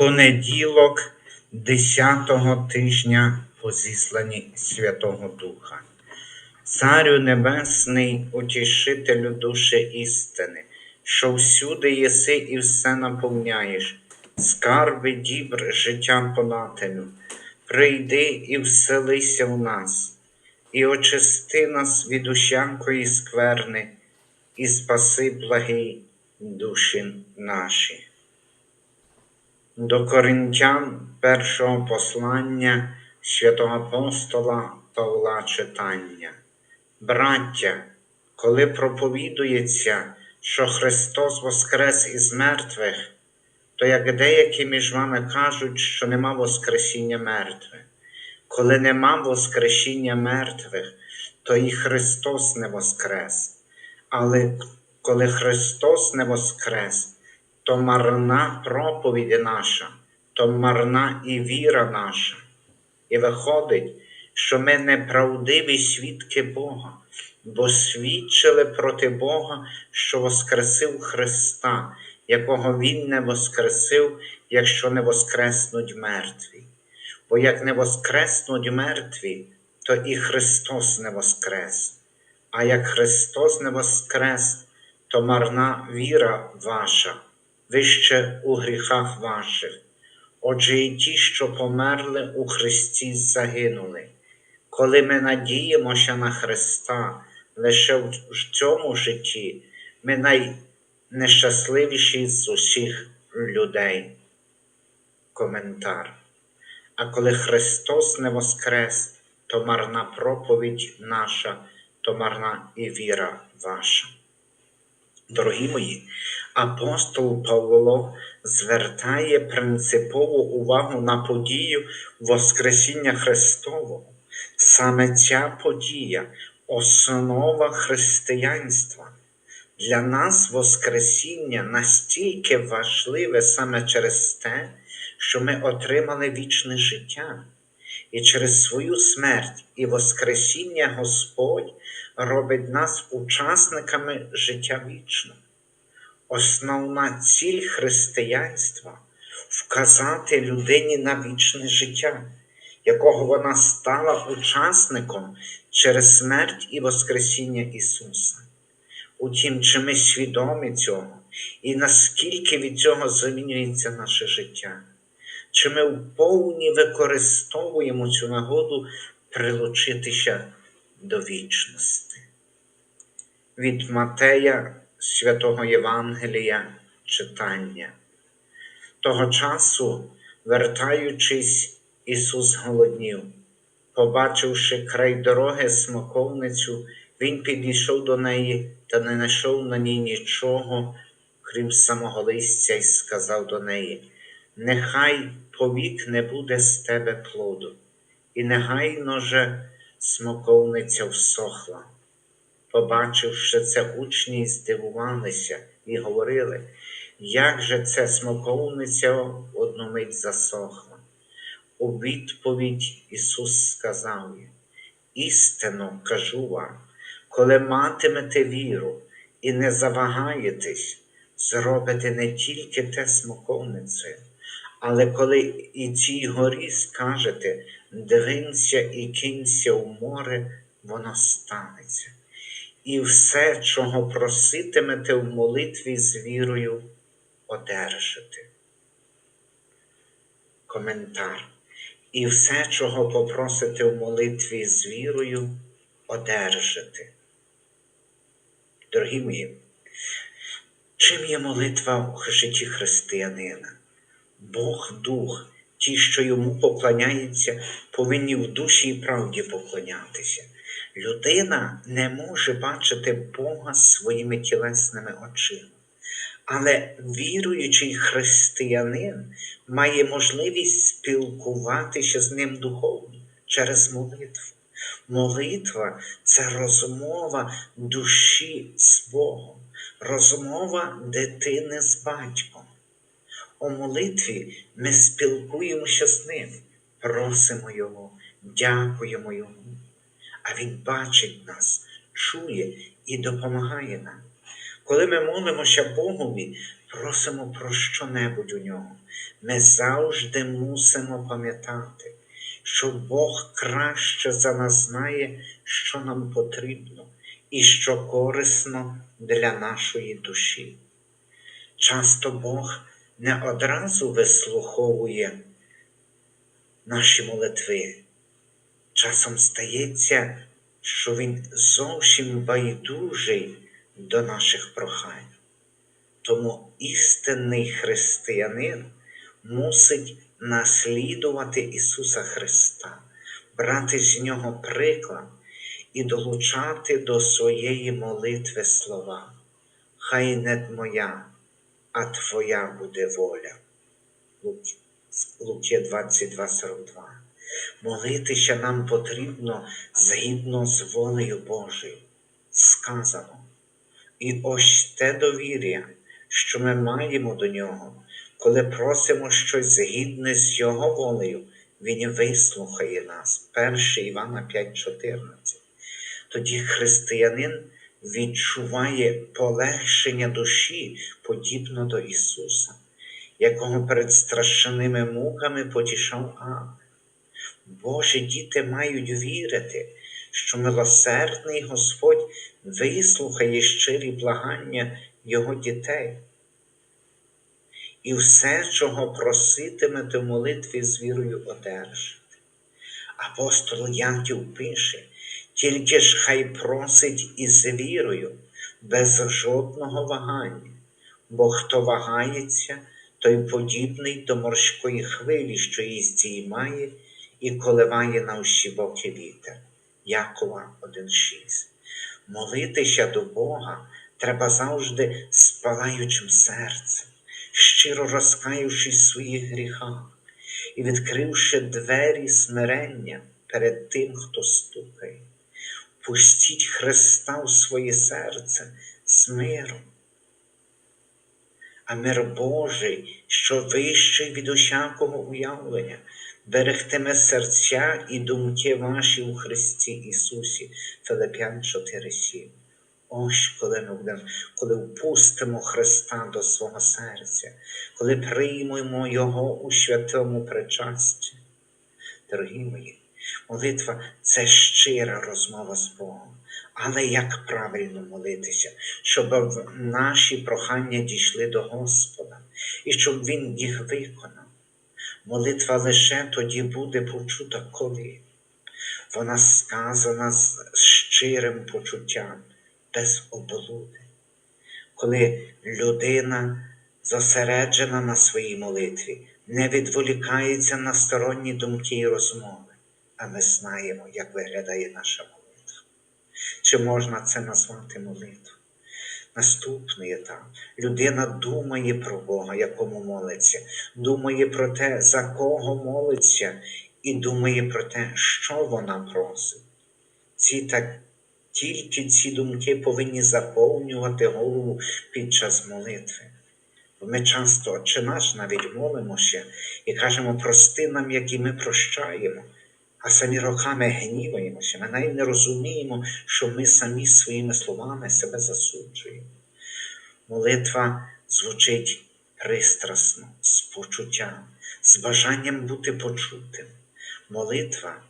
Понеділок 10-го тижня по зісланні Святого Духа. Царю Небесний, утішителю душі істини, що всюди єси і все наповняєш, скарби дібр життя подателю, прийди і вселися в нас, і очисти нас від усякої скверни, і спаси благий душі наші. До Коринтян першого послання святого апостола Павла читання. Браття, коли проповідується, що Христос воскрес із мертвих, то як деякі між вами кажуть, що нема Воскресіння мертвих. Коли нема Воскресіння мертвих, то і Христос не воскрес. Але коли Христос не воскрес, то марна проповідь наша, то марна і віра наша. І виходить, що ми неправдиві свідки Бога, бо свідчили проти Бога, що Воскресив Христа, якого Він не воскресив, якщо не воскреснуть мертві. Бо як не воскреснуть мертві, то і Христос не воскрес. А як Христос не воскрес, то марна віра ваша, ви ще у гріхах ваших. Отже, і ті, що померли у Христі, загинули. Коли ми надіємося на Христа лише в цьому житті, ми найнещасливіші з усіх людей. Коментар. А коли Христос не воскрес, то марна проповідь наша, то марна і віра ваша. Дорогі мої, апостол Павло звертає принципову увагу на подію Воскресіння Христового. Саме ця подія основа християнства. Для нас Воскресіння настільки важливе саме через те, що ми отримали вічне життя, і через свою смерть і Воскресіння Господь робить нас учасниками життя вічного. Основна ціль християнства вказати людині на вічне життя, якого вона стала учасником через смерть і Воскресіння Ісуса. Утім, чи ми свідомі цього, і наскільки від цього змінюється наше життя? Чи ми вповні використовуємо цю нагоду прилучитися до вічності? Від Матея Святого Євангелія читання. Того часу, вертаючись, Ісус голоднів. Побачивши край дороги смоковницю, Він підійшов до неї та не знайшов на ній нічого, крім самого листя, і сказав до неї: Нехай повік не буде з тебе плоду, і негайно же смоковниця всохла. Побачивши це, учні здивувалися і говорили, як же це смоковниця одну мить засохла. У відповідь Ісус сказав їм, істинно кажу вам, коли матимете віру і не завагаєтесь, зробите не тільки те смоковницею, але коли і цій горі скажете, двинься і кинься в море, воно станеться. І все, чого проситимете в молитві з вірою, одержите. Коментар. І все, чого попросите в молитві з вірою, одержите. Дорогі мої, чим є молитва у житті християнина? Бог Дух, ті, що йому поклоняються, повинні в душі і правді поклонятися. Людина не може бачити Бога своїми тілесними очима. Але віруючий християнин має можливість спілкуватися з ним духовно через молитву. Молитва це розмова душі з Богом, розмова дитини з батьком. У молитві ми спілкуємося з ним, просимо Його, дякуємо Йому. А Він бачить нас, чує і допомагає нам. Коли ми молимося Богові, просимо про що-небудь у нього, ми завжди мусимо пам'ятати, що Бог краще за нас знає, що нам потрібно і що корисно для нашої душі. Часто Бог не одразу вислуховує наші молитви. Часом стається, що Він зовсім байдужий до наших прохань. Тому істинний християнин мусить наслідувати Ісуса Христа, брати з Нього приклад і долучати до своєї молитви слова. Хай не моя, а Твоя буде воля. Луки 22,42. Молитися нам потрібно згідно з волею Божою. Сказано. І ось те довір'я, що ми маємо до нього, коли просимо щось згідне з Його волею, Він вислухає нас. 1 Івана 5,14. Тоді християнин відчуває полегшення душі, подібно до Ісуса, якого перед страшними муками потішав Ав. Божі діти мають вірити, що милосердний Господь вислухає щирі благання Його дітей. І все, чого проситимете в молитві з вірою одержите. Апостол Яків пише, тільки ж хай просить із вірою, без жодного вагання, бо хто вагається, той подібний до морської хвилі, що її здіймає і коливає на усі боки вітер. Якова 1,6. Молитися до Бога треба завжди з палаючим серцем, щиро розкаючись своїх гріхах і відкривши двері смирення перед тим, хто стукає. Пустіть Христа в своє серце з миром. А мир Божий, що вищий від усякого уявлення, берегтиме серця і думки ваші у Христі Ісусі, Филип'ян 4,7. Ось коли ми будемо, коли впустимо Христа до свого серця, коли приймемо Його у святому причасті. Дорогі мої, молитва це щира розмова з Богом. Але як правильно молитися, щоб наші прохання дійшли до Господа і щоб Він їх виконав. Молитва лише тоді буде почута коли. Вона сказана з щирим почуттям, без облуди. Коли людина зосереджена на своїй молитві, не відволікається на сторонні думки і розмови, а ми знаємо, як виглядає наша молитва. Чи можна це назвати молитвою? Наступний етап. Людина думає про Бога, якому молиться, думає про те, за кого молиться, і думає про те, що вона просить. Ці так, Тільки ці думки повинні заповнювати голову під час молитви. Бо ми часто, чи наш навіть молимося і кажемо, прости нам, які ми прощаємо а самі роками гніваємося, ми навіть не розуміємо, що ми самі своїми словами себе засуджуємо. Молитва звучить пристрасно, з почуттям, з бажанням бути почутим. Молитва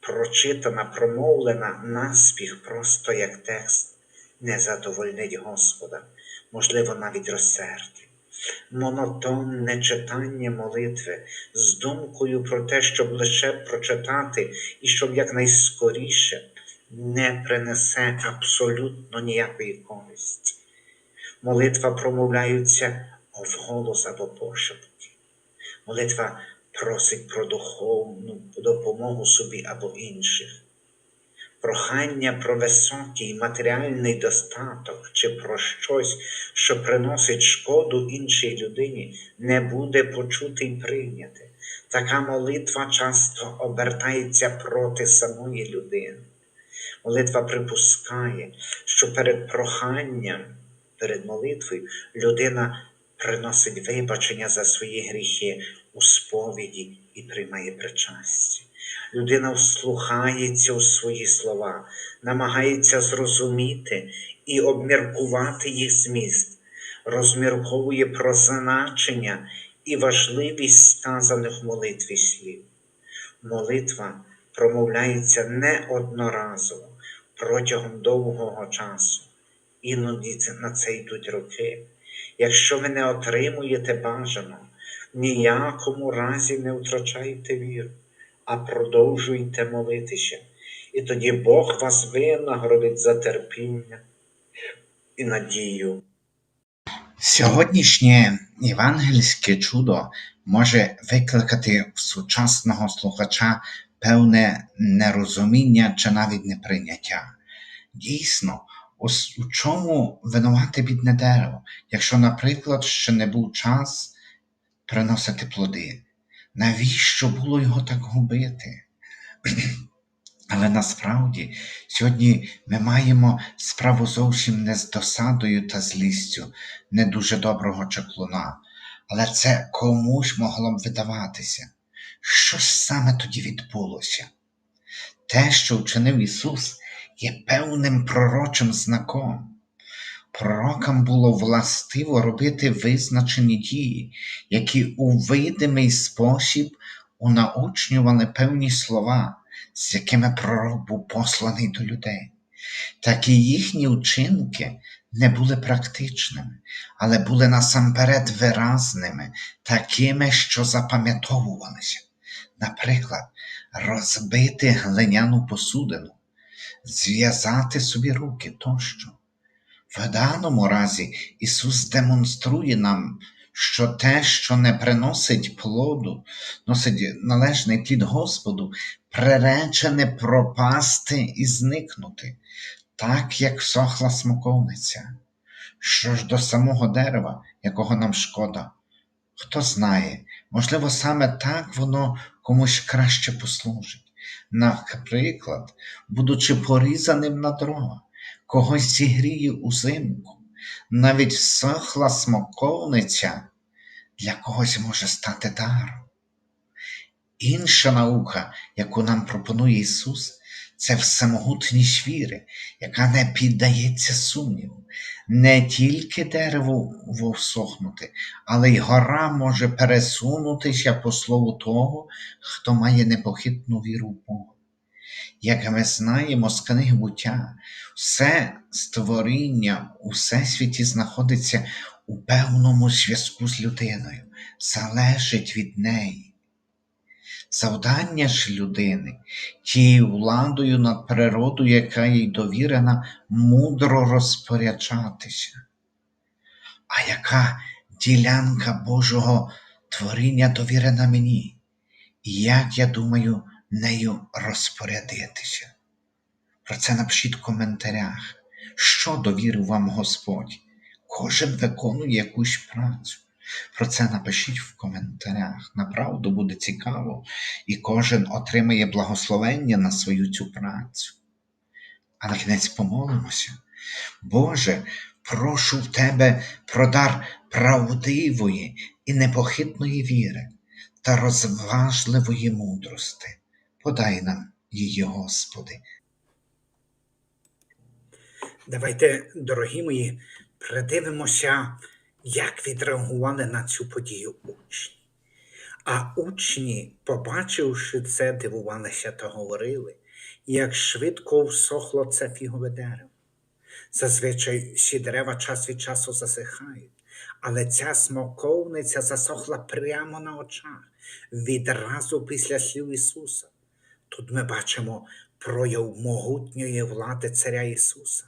прочитана, промовлена наспіх, просто як текст, не задовольнить Господа, можливо, навіть розсердить монотонне читання молитви з думкою про те, щоб лише прочитати і щоб якнайскоріше не принесе абсолютно ніякої користі. Молитва промовляється вголос або пошепки. Молитва просить про духовну допомогу собі або інших прохання про високий матеріальний достаток чи про щось, що приносить шкоду іншій людині, не буде почути й прийняти. Така молитва часто обертається проти самої людини. Молитва припускає, що перед проханням, перед молитвою людина приносить вибачення за свої гріхи у сповіді і приймає причастя. Людина вслухається у свої слова, намагається зрозуміти і обміркувати їх зміст, розмірковує про значення і важливість сказаних молитві слів. Молитва промовляється не одноразово протягом довгого часу. Іноді на це йдуть роки. Якщо ви не отримуєте бажаного, ніякому разі не втрачайте віру, а продовжуйте молитися. І тоді Бог вас винагородить за терпіння і надію. Сьогоднішнє євангельське чудо може викликати в сучасного слухача певне нерозуміння чи навіть неприйняття. Дійсно, у чому винувати бідне дерево, якщо, наприклад, ще не був час приносити плоди? Навіщо було його так губити? Але насправді сьогодні ми маємо справу зовсім не з досадою та злістю не дуже доброго чаклуна, але це комусь могло б видаватися. Що ж саме тоді відбулося? Те, що вчинив Ісус, є певним пророчим знаком. Пророкам було властиво робити визначені дії, які у видимий спосіб унаучнювали певні слова, з якими пророк був посланий до людей. Так і їхні вчинки не були практичними, але були насамперед виразними, такими, що запам'ятовувалися. Наприклад, розбити глиняну посудину, зв'язати собі руки тощо. В даному разі Ісус демонструє нам, що те, що не приносить плоду, носить належний плід Господу, приречене пропасти і зникнути, так як всохла смоковниця. Що ж до самого дерева, якого нам шкода, хто знає, можливо, саме так воно комусь краще послужить. Наприклад, будучи порізаним на дрова, когось зігріє узимку, навіть всохла смоковниця для когось може стати даром. Інша наука, яку нам пропонує Ісус, це всемогутність віри, яка не піддається сумніву. Не тільки дерево всохнути, але й гора може пересунутися по слову того, хто має непохитну віру в Бога. Як ми знаємо з книги буття, все створіння у всесвіті знаходиться у певному зв'язку з людиною, залежить від неї. Завдання ж людини тією владою над природою, яка їй довірена, мудро розпоряджатися. А яка ділянка Божого творіння довірена мені? І як я думаю, нею розпорядитися? Про це напишіть в коментарях, що довірив вам Господь. Кожен виконує якусь працю. Про це напишіть в коментарях. Направду буде цікаво, і кожен отримає благословення на свою цю працю. А на кінець помолимося. Боже, прошу в Тебе про дар правдивої і непохитної віри та розважливої мудрости. Подай нам її, Господи. Давайте, дорогі мої, придивимося, як відреагували на цю подію учні. А учні, побачивши це, дивувалися та говорили, як швидко всохло це фігове дерево. Зазвичай всі дерева час від часу засихають, але ця смоковниця засохла прямо на очах, відразу після слів Ісуса. Тут ми бачимо прояв могутньої влади Царя Ісуса.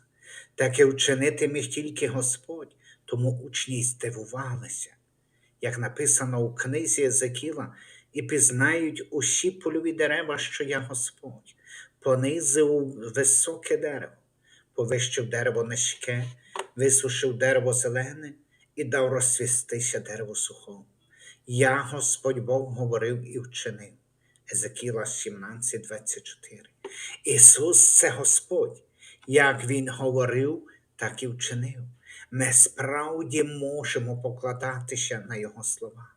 Таке вчинити міг тільки Господь, тому учні здивувалися. Як написано у книзі Езекіла, і пізнають усі польові дерева, що я Господь, понизив високе дерево, повищив дерево низьке, висушив дерево зелене і дав розцвістися дерево сухому. Я, Господь Бог, говорив і вчинив. Езекіла 17, 24. Ісус це Господь. Як Він говорив, так і вчинив. Ми справді можемо покладатися на Його слова.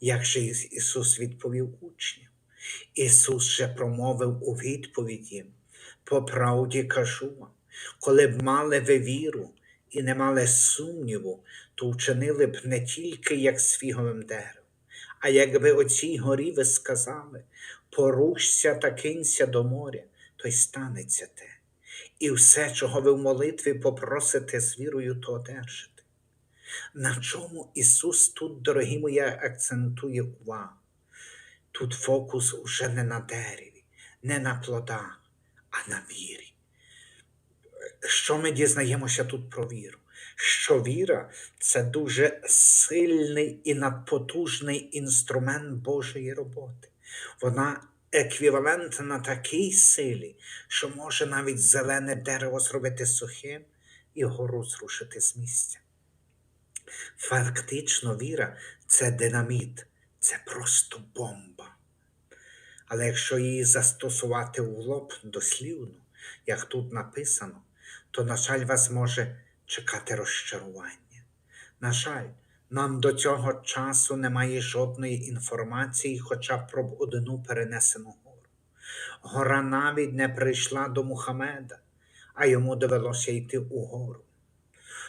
Як же Ісус відповів учням? Ісус же промовив у відповіді, по правді кажу вам, коли б мали ви віру і не мали сумніву, то вчинили б не тільки як з фіговим деревом, а якби оцій горі ви сказали, порушся та кинься до моря, то й станеться те. І все, чого ви в молитві попросите з вірою, то одержите. На чому Ісус тут, дорогі мої, акцентує увагу? Тут фокус уже не на дереві, не на плодах, а на вірі. Що ми дізнаємося тут про віру? Що віра це дуже сильний і надпотужний інструмент Божої роботи. Вона еквівалентна такій силі, що може навіть зелене дерево зробити сухим і гору зрушити з місця. Фактично, віра це динаміт, це просто бомба. Але якщо її застосувати в лоб дослівно, як тут написано, то, на жаль, вас може чекати розчарування. На жаль, нам до цього часу немає жодної інформації, хоча б про одну перенесену гору. Гора навіть не прийшла до Мухамеда, а йому довелося йти угору.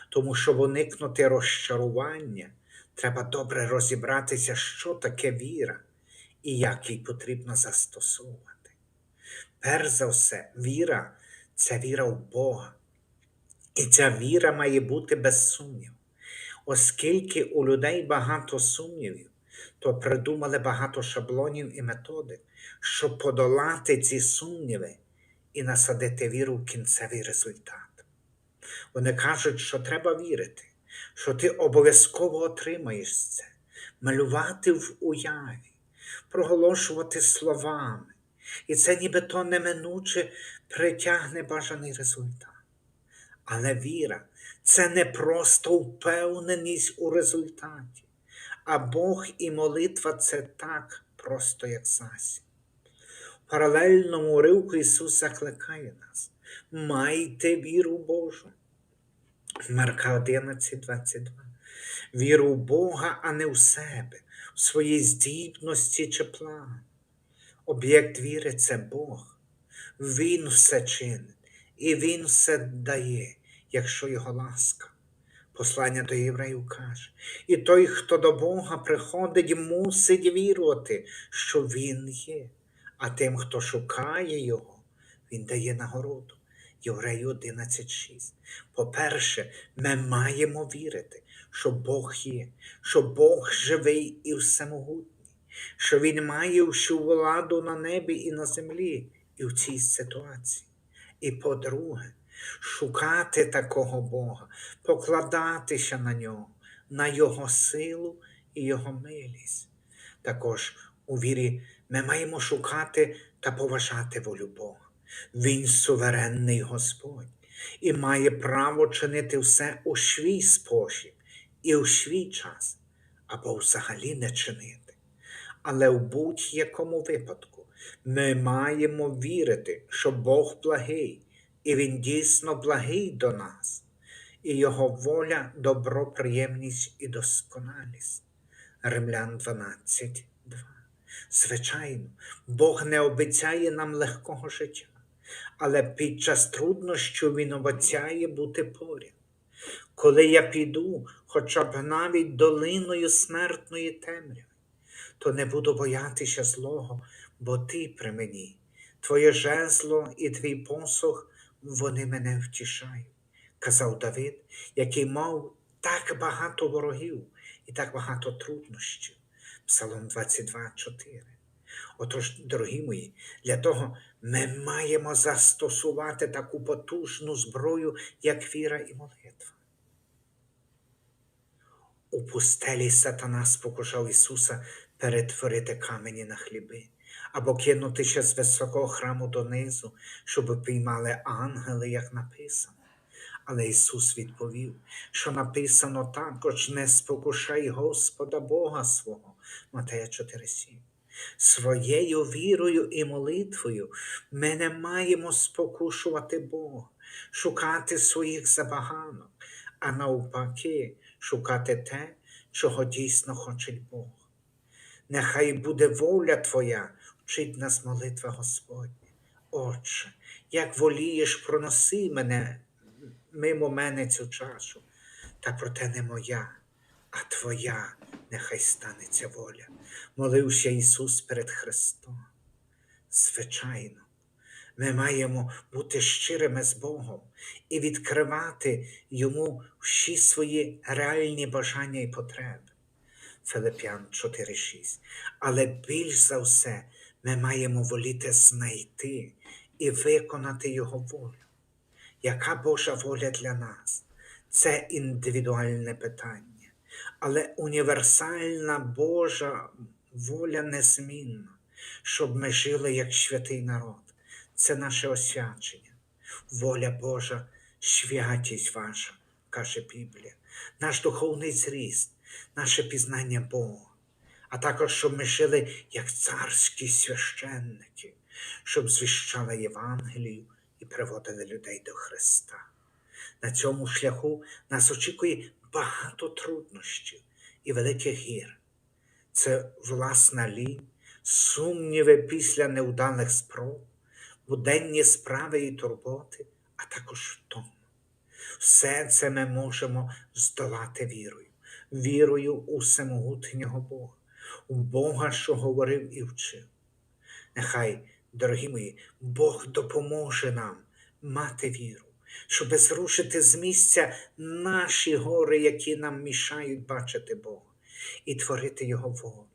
Тому, щоб уникнути розчарування, треба добре розібратися, що таке віра і як її потрібно застосовувати. Перш за все, віра це віра в Бога. І ця віра має бути без сумніву. Оскільки у людей багато сумнівів, то придумали багато шаблонів і методик, щоб подолати ці сумніви і насадити віру в кінцевий результат. Вони кажуть, що треба вірити, що ти обов'язково отримаєш це, малювати в уяві, проголошувати словами. І це нібито неминуче притягне бажаний результат. Але віра це не просто впевненість у результаті, а Бог і молитва це так просто, як засіб. В паралельному уривку Ісус закликає нас: майте віру Божу. Марка 11, 22. Віру в Бога, а не в себе, в свої здібності чи плани. Об'єкт віри це Бог. Він все чинить і Він все дає, якщо його ласка. Послання до євреїв каже, і той, хто до Бога приходить, мусить вірувати, що Він є, а тим, хто шукає Його, Він дає нагороду. Євреї 11.6. По-перше, ми маємо вірити, що Бог є, що Бог живий і всемогутній, що Він має всю владу на небі і на землі, і в цій ситуації. І по-друге, шукати такого Бога, покладатися на нього, на Його силу і Його милість. Також у вірі ми маємо шукати та поважати волю Бога. Він суверенний Господь і має право чинити все у свій спосіб і у свій час, або взагалі не чинити. Але в будь-якому випадку ми маємо вірити, що Бог благий, і Він дійсно благий до нас, і Його воля, добро, приємність і досконалість. Римлян 12, 2. Звичайно, Бог не обіцяє нам легкого життя, але під час труднощів Він обіцяє бути поряд. Коли я піду, хоча б навіть долиною смертної темряви, то не буду боятися злого, бо ти при мені, твоє жезло і твій посох, вони мене втішають, казав Давид, який мав так багато ворогів і так багато труднощів. Псалом 22, 4. Отож, дорогі мої, для того ми маємо застосувати таку потужну зброю, як віра і молитва. У пустелі сатана спокушав Ісуса перетворити камені на хліби або кинутися з високого храму донизу, щоб піймали ангели, як написано. Але Ісус відповів, що написано також не спокушай Господа Бога свого, Матея 4,7. Своєю вірою і молитвою ми не маємо спокушувати Бога, шукати своїх забаганок, а навпаки, шукати те, чого дійсно хоче Бог. Нехай буде воля Твоя Вчить нас молитва Господня. Отче, як волієш, проноси мене мимо мене цю чашу, та проте не моя, а Твоя нехай станеться воля. Молився Ісус перед Христом. Звичайно, ми маємо бути щирими з Богом і відкривати Йому всі свої реальні бажання і потреби. Филип'ян 4:6. Але більш за все ми маємо воліти знайти і виконати Його волю. Яка Божа воля для нас? Це індивідуальне питання, але універсальна Божа воля незмінна, щоб ми жили як святий народ. Це наше освячення. Воля Божа, святість ваша, каже Біблія, наш духовний зріст, наше пізнання Бога, а також щоб ми жили як царські священники, щоб звіщали Євангелію і приводили людей до Христа. На цьому шляху нас очікує багато труднощів і великих гір. Це власна лінь, сумніви після невдалих спроб, буденні справи і турботи, а також втома. Все це ми можемо здолати вірою, вірою у всемогутнього Бога, у Бога, що говорив і вчив. Нехай, дорогі мої, Бог допоможе нам мати віру, щоб зрушити з місця наші гори, які нам мішають бачити Бога, і творити Його волю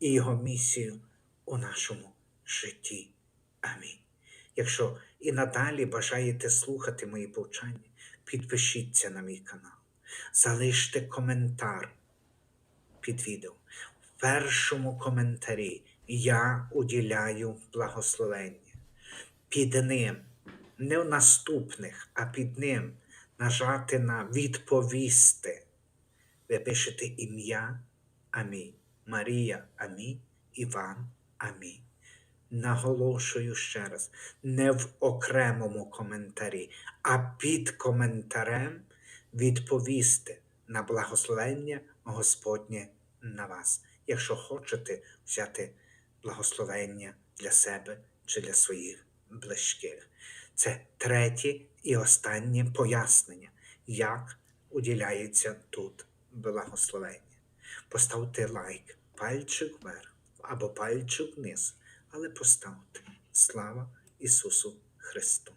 і Його місію у нашому житті. Амінь. Якщо і надалі бажаєте слухати мої повчання, підпишіться на мій канал, залиште коментар під відео. Першому коментарі я уділяю благословення. Під ним, не в наступних, а під ним нажати на відповісти. Ви пишете ім'я Амінь. Марія Амінь. Іван Амінь. Наголошую ще раз, не в окремому коментарі, а під коментарем відповісти на благословення Господнє на вас, якщо хочете взяти благословення для себе чи для своїх близьких. Це третє і останнє пояснення, як уділяється тут благословення. Поставте лайк, пальчик вверх або пальчик вниз, але поставте. Слава Ісусу Христу!